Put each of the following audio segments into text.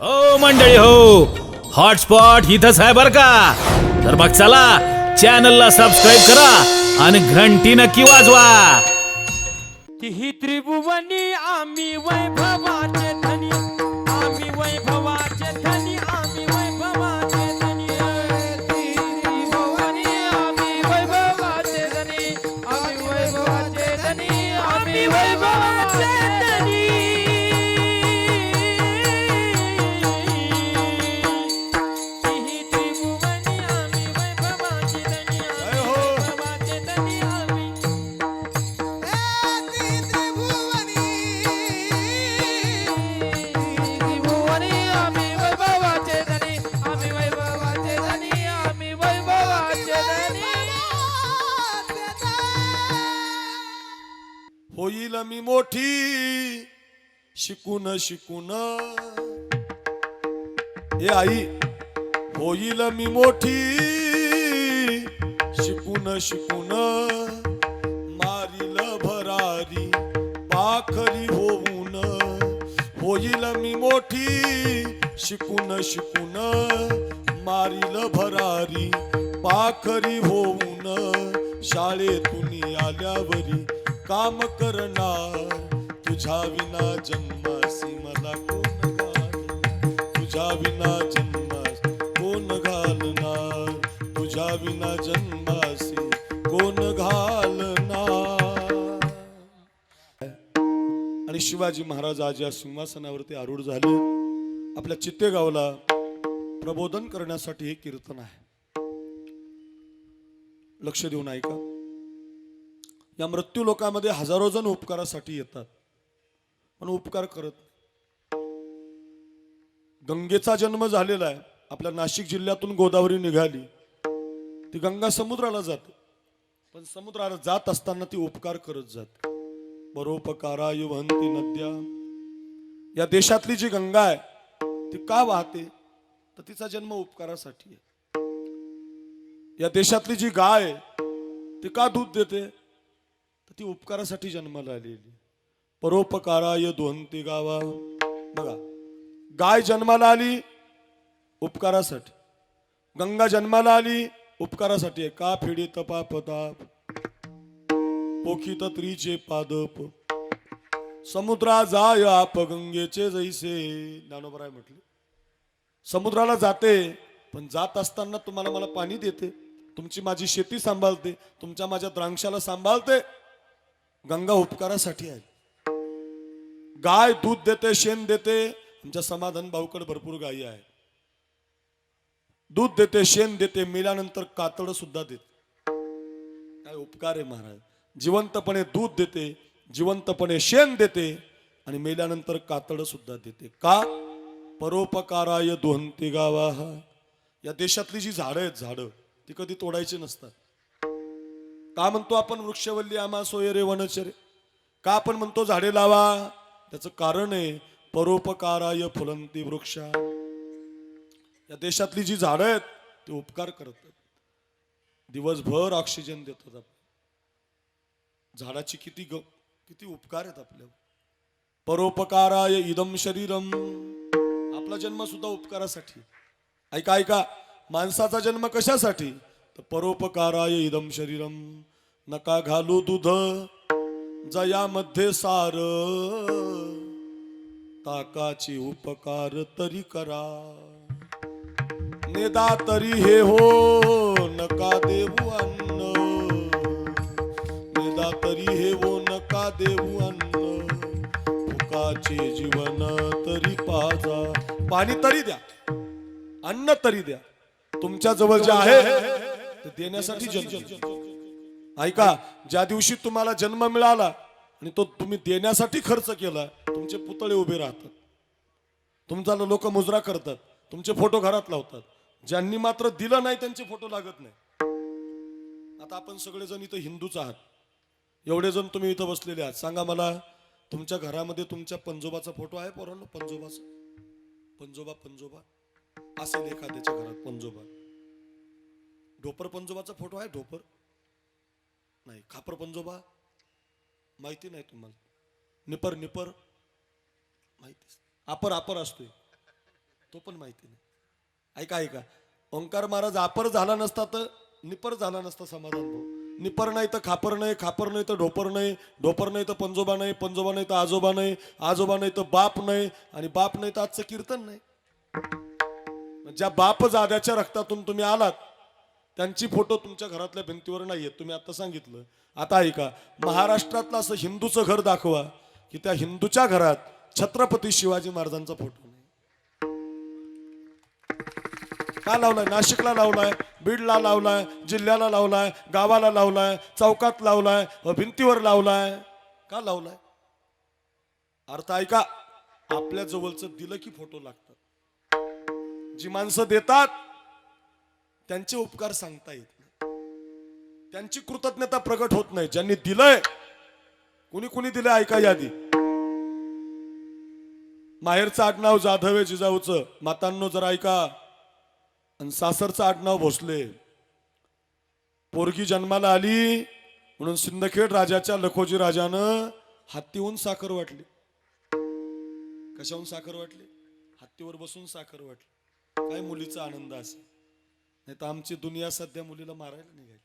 हो मंडळी हो. हॉटस्पॉट इथंच आहे बर का? तर मग चला चॅनलला सबस्क्राईब करा आणि घंटी नक्की वाजवा. ही त्रिभुवनी आम्ही वैभवाचे धनी. आम्ही वैभवाचे धनी आम्ही वैभवाचे धनी. त्रिभुवनी आम्ही वैभवाचे धनी. आम्ही वैभवाचे धनी आम्ही वैभवाचे धनी. मोठी शिकून शिकून. हे आई होईल मी मोठी शिकून शिकून. मारील भरारी पाखरी होऊन. होईल मी मोठी शिकून शिकून. मारील भरारी पाखरी होऊन. शाळेतून आल्यावरी काम करणार. तुझ्या विना जन्मासी मला कोण घालणार? तुझ्या विना जन्मास कोण घालणार? तुझ्या विना जन्मासी कोण घालणार? आणि शिवाजी महाराज आज या सिंहासनावरती आरूढ झाले. आपल्या चित्ते गावला प्रबोधन करण्यासाठी हे कीर्तन आहे. लक्ष देऊन ऐका. या मृत्यू लोकांमध्ये हजारो जण उपकारासाठी येतात. पण उपकार करत गंगेचा जन्म झालेला आहे. आपल्या नाशिक जिल्ह्यातून गोदावरी निघाली. ती गंगा समुद्राला जाते. पण समुद्राला जात असताना ती उपकार करत जाते. परोपकारा युवंती नद्या. या देशातली जी गंगा आहे ती का वाहते? तर तिचा जन्म उपकारासाठी आहे. या देशातली जी गाय आहे, ती का दूध देते? ती उपकारासाठी जन्माला आलेली. परोपकाराय दोहंती गावा बघा गाय जन्माला आली उपकारासाठी. गंगा जन्माला आली उपकारासाठी. आहे का फिडी तपा ताप पोखी त्रिचे पादप. समुद्रा जाय आप गंगेचे जैसे. ज्ञानोबराय म्हटले समुद्राला जाते पण जात असताना तुम्हाला मला पाणी देते. तुमची माझी शेती सांभाळते तुमच्या माझ्या द्राक्षाला सांभाळते गंगा उपकारासाठी आहे. गाय दूध देते शेण देते आमच्या समाधान भाऊकडे भरपूर गायी आहे दूध देते शेण देते मेल्यानंतर कातड सुद्धा देते. काय उपकार आहे महाराज? जिवंतपणे दूध देते जिवंतपणे शेण देते आणि मेल्यानंतर कातड सुद्धा देते. का? परोपकाराय दोहंती गावा. या देशातली जी झाडं आहेत झाडं ती कधी तोडायची नसतात. का म्हणतो आपण वृक्षवल्ली आमा सोयरे वनचरे का आपण म्हणतो झाडे लावा? त्याचं कारण आहे परोपकाराय फुलंती वृक्षा. या देशातली जी झाडं आहेत ती उपकार करतात दिवसभर ऑक्सिजन देतात आपण झाडाची किती ग किती उपकार आहेत आपल्या परोपकाराय इदम शरीरम. आपला जन्म सुद्धा उपकारासाठी. ऐका ऐका माणसाचा जन्म कशासाठी? तर परोपकाराय इदम शरीरम नका घालू दूध जयामध्ये सार. ताकाची उपकार तरी करा. नेदा तरी हे हो नका देऊ अन्न. नेदा तरी हे हो नका देऊ अन्न. फुकाचे जीवन तरी पाजा. पाणी तरी द्या. अन्न तरी द्या. तुमच्या जवळ जे आहे देण्यासाठी जन्म ऐका ज्या दिवशी तुम्हाला जन्म मिळाला आणि तो तुम्ही देण्यासाठी खर्च केला तुमचे पुतळे उभे राहतात. तुमचा लोक मुजरा करतात तुमचे फोटो घरात लावतात. ज्यांनी मात्र दिलं नाही त्यांचे फोटो लागत नाही. आता आपण सगळेजण इथं हिंदूच आहात. एवढे जण तुम्ही इथं बसलेले आहात. सांगा मला तुमच्या घरामध्ये तुमच्या पंजोबाचा फोटो आहे पोरांनो? पंजोबाचा? पंजोबा पंजोबा? असेल एखाद्याच्या घरात पंजोबा. ढोपर पंजोबाचा फोटो आहे ढोपर नाही खापर पंजोबा. माहिती नाही तुम्हाला. निपर निपर. माहिती. आपर आपर असतोय. तो पण माहिती नाही. ऐका ऐका. ओंकार महाराज आपर झाला नसता तर निपर झाला नसता समाधान भाऊ. निपर नाही तर खापर नाही खापर नाही तर ढोपर नाही ढोपर नाही तर पंजोबा नाही पंजोबा नाही तर आजोबा नाही आजोबा नाही तर बाप नाही आणि बाप नाही तर आजचं कीर्तन नाही. ज्या बाप जाद्याच्या रक्तातून तुम्ही आलात त्यांची फोटो तुमच्या घरातल्या भिंतीवर नाहीयेत. तुम्ही आता सांगितलं. आता ऐका महाराष्ट्रातलं असं हिंदूचं घर दाखवा की त्या हिंदूच्या घरात छत्रपती शिवाजी महाराजांचा फोटो नाही. का लावलाय? नाशिकला लावलाय बीडला लावलाय जिल्ह्याला लावलाय गावाला लावलाय चौकात लावलाय भिंतीवर लावलाय. का लावलाय? अर्थ ऐका आपल्या जवळचं दिलं की फोटो लागतात. जी माणसं देतात त्यांचे उपकार सांगता येत नाही. त्यांची कृतज्ञता प्रगट होत नाही. ज्यांनी दिलंय कुणी कुणी दिलंय ऐका यादी. माहेरचं आडनाव जाधव आहे जिजाऊचं. मातांनो जर ऐका. आणि सासरचं आडनाव भोसले. पोरगी जन्माला आली म्हणून सिंदखेड राजाच्या लखोजी राजानं हत्तीहून साखर वाटली. कशाहून साखर वाटली? हत्तीवर बसून साखर वाटली. काय मुलीचा आनंद असेल. नाही तर आमची दुनिया सध्या मुलीला मारायला निघाली.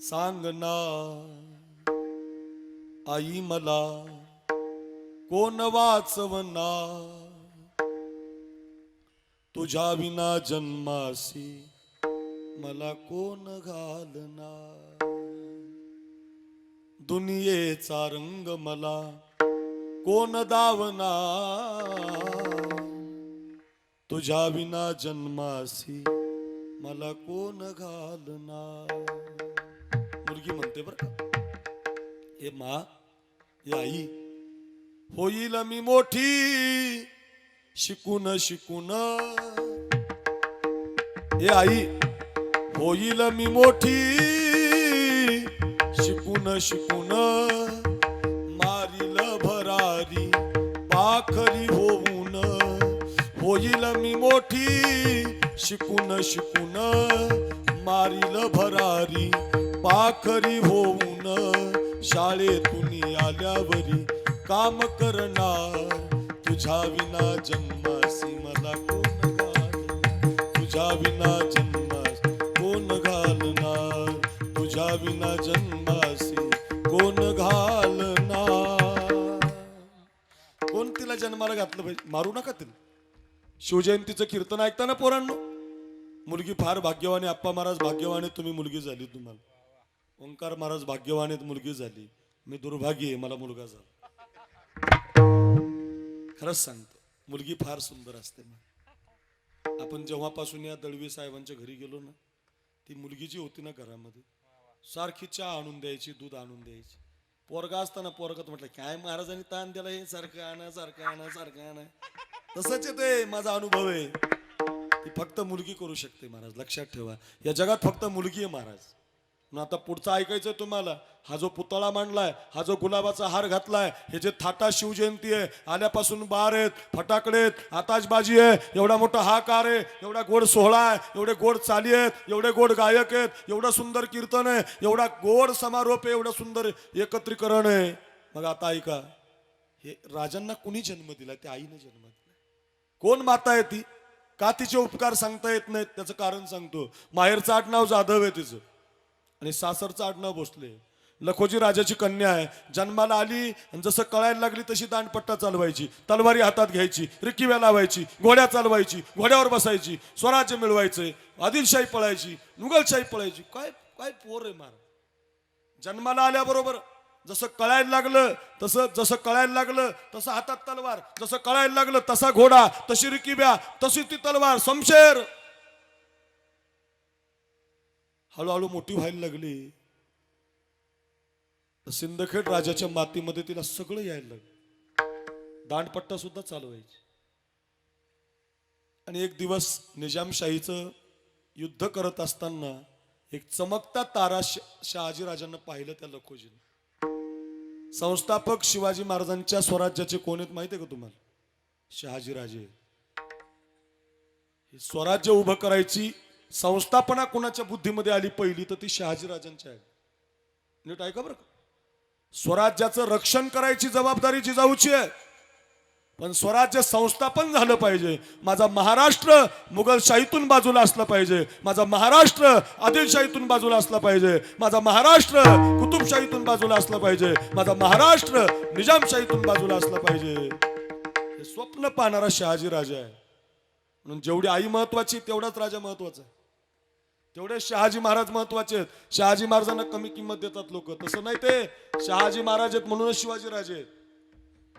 सांग ना आई मला कोण वाचवना? तुझ्या विना जन्मासी मला कोण घालना? दुनियेचा रंग मला कोण दावना? तुझ्या विना जन्मासी मला कोण घालणार? मुलगी म्हणते बर का हे मा हे आई होईल मी मोठी शिकून शिकून. हे आई होईल मी मोठी शिकून शिकून मारील भरारी पाखरी होईल मी मोठी शिकून शिकून मारील भरारी. पाखरी होऊन शाळेतून आल्यावरी काम करणार. तुझ्या विना जन्मासी मला कोण तुझ्या विना जन्मास कोण घालणार? तुझ्या विना जन्मासी कोण घालणार? कोण तिला जन्माला घातलं पाहिजे मारू नका तिला. शिवजयंतीचं कीर्तन ऐकताना पोरांनो मुलगी फार भाग्यवानी आप्पा महाराज भाग्यवानी तुम्ही मुलगी झाली तुम्हाला. ओंकार महाराज भाग्यवानीत मुलगी झाली. मी दुर्भागी आहे मला मुलगा झाला. खरंच सांगतो मुलगी फार सुंदर असते मग आपण जेव्हापासून या दळवी साहेबांच्या घरी गेलो ना ती मुलगी जी होती ना घरामध्ये सारखी चहा आणून द्यायची दूध आणून द्यायची. पोरगा असताना पोरगत म्हटलं काय महाराजांनी ताण दिला हे? सारखं आणा सारखं आणा सारखं आणा. तसंच येते माझा अनुभव आहे. ती फक्त मुलगी करू शकते महाराज लक्षात ठेवा. या जगात फक्त मुलगी आहे महाराज. मग आता पुढचं ऐकायचं तुम्हाला. हा जो पुतळा मांडलाय हा जो गुलाबाचा हार घातलाय हे जे थाटा शिवजयंती आहे आल्यापासून बार आहेत फटाकडे आहेत आताशबाजी आहे एवढा मोठा हाकार आहे एवढा गोड सोहळा आहे एवढे गोड चाली आहेत एवढे गोड गायक आहेत एवढं सुंदर कीर्तन आहे एवढा गोड समारोप आहे एवढं सुंदर एकत्रीकरण आहे. मग आता ऐका हे राजांना कुणी जन्म दिला त्या आईने जन्म दिला कोण माता आहे ती? का तिचे उपकार सांगता येत नाहीत? त्याचं कारण सांगतो. माहेरचं आठ नाव जाधव आहे तिचं. आणि सासरचं आडनाव भोसले. लखोजी राजाची कन्या आहे. जन्माला आली आणि जसं कळायला लागली तशी दांडपट्टा चालवायची. तलवारी हातात घ्यायची रिकिव्या लावायची घोड्या चालवायची घोड्यावर बसायची स्वराज्य मिळवायचे आदिलशाही पळायची मुघलशाही पळायची. काय काय पोर आहे मार. जन्माला आल्याबरोबर जसं कळायला लागलं तसं जसं कळायला लागलं तसं हातात तलवार. जसं कळायला लागलं तसा घोडा तशी रिकिब्या तशी ती तलवार. समशेर! हळूहळू मोठी व्हायला लागली. सिंदखेड राजाच्या मातीमध्ये तिला सगळं यायला लागलं. दांडपट्टा सुद्धा चालवायची आणि एक दिवस निजामशाहीचं युद्ध करत असताना एक चमकता तारा शहाजी शहाजीराजांना पाहिलं त्या लखोजीने. संस्थापक शिवाजी महाराजांच्या स्वराज्याचे कोण आहेत माहिती आहे का तुम्हाला? शहाजीराजे स्वराज्य उभं करायची संस्थापना कोणाच्या बुद्धीमध्ये आली पहिली तर ती शहाजीराजांची आहे. नीट ऐका बरं स्वराज्याचं रक्षण करायची जबाबदारी जिजाऊची आहे. पण स्वराज्य संस्थापन झालं पाहिजे. माझा महाराष्ट्र मुघलशाहीतून बाजूला असला पाहिजे. माझा महाराष्ट्र आदिलशाहीतून बाजूला असला पाहिजे. माझा महाराष्ट्र कुतुबशाहीतून बाजूला असला पाहिजे. माझा महाराष्ट्र निजामशाहीतून बाजूला असला पाहिजे. हे स्वप्न पाहणारा शहाजी राजा आहे. म्हणून जेवढी आई महत्वाची तेवढाच राजा महत्त्वाचा आहे. तेवढे शहाजी महाराज महत्त्वाचे आहेत. शहाजी महाराजांना कमी किंमत देतात लोक. तसं नाही ते. शहाजी महाराज आहेत म्हणूनच शिवाजी राजे आहेत.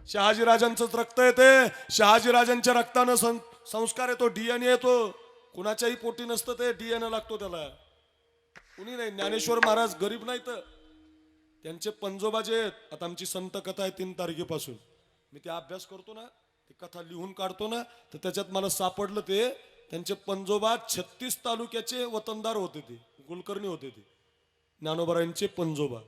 शहाजी राजांचंच रक्त येते शहाजी राजांच्या रक्तानं सं- संस्कार येतो डीएनए येतो. कुणाच्याही पोटी नसतं ते डीएनए लागतो त्याला. कुणी नाही. ज्ञानेश्वर महाराज गरीब नाही तर त्यांचे पंजोबा जे आहेत. आता आमची संत कथा आहे तीन तारखेपासून. मी ते अभ्यास करतो ना ती कथा लिहून काढतो ना तर त्याच्यात मला सापडलं ते. त्यांचे पंजोबा छत्तीस तालुक्याचे वतनदार होते ते कुलकर्णी होते ते. ज्ञानोबरायांचे पंजोबा.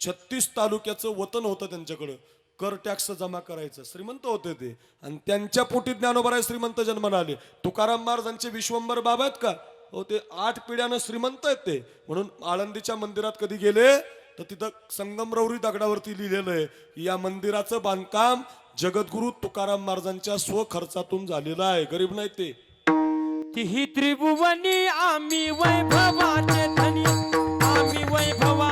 छत्तीस तालुक्याचं वतन होतं त्यांच्याकडं. कर टॅक्स जमा करायचं. श्रीमंत होते ते. आणि त्यांच्या पोटी ज्ञानोबराय श्रीमंत जन्माला आले. तुकाराम महाराजांचे विश्वंभर बाबा आहेत का? हो ते आठ पिढ्यानं श्रीमंत आहेत ते. म्हणून आळंदीच्या मंदिरात कधी गेले? तर तिथं संगमरवरी दगडावरती लिहिलेलं आहे की या मंदिराचं बांधकाम जगद्गुरु तुकाराम महाराजांच्या स्वखर्चातून झालेलं आहे. गरीब नाही ते. ही त्रिभुवनी आम्ही वैभवाचे धनी आम्ही वैभवा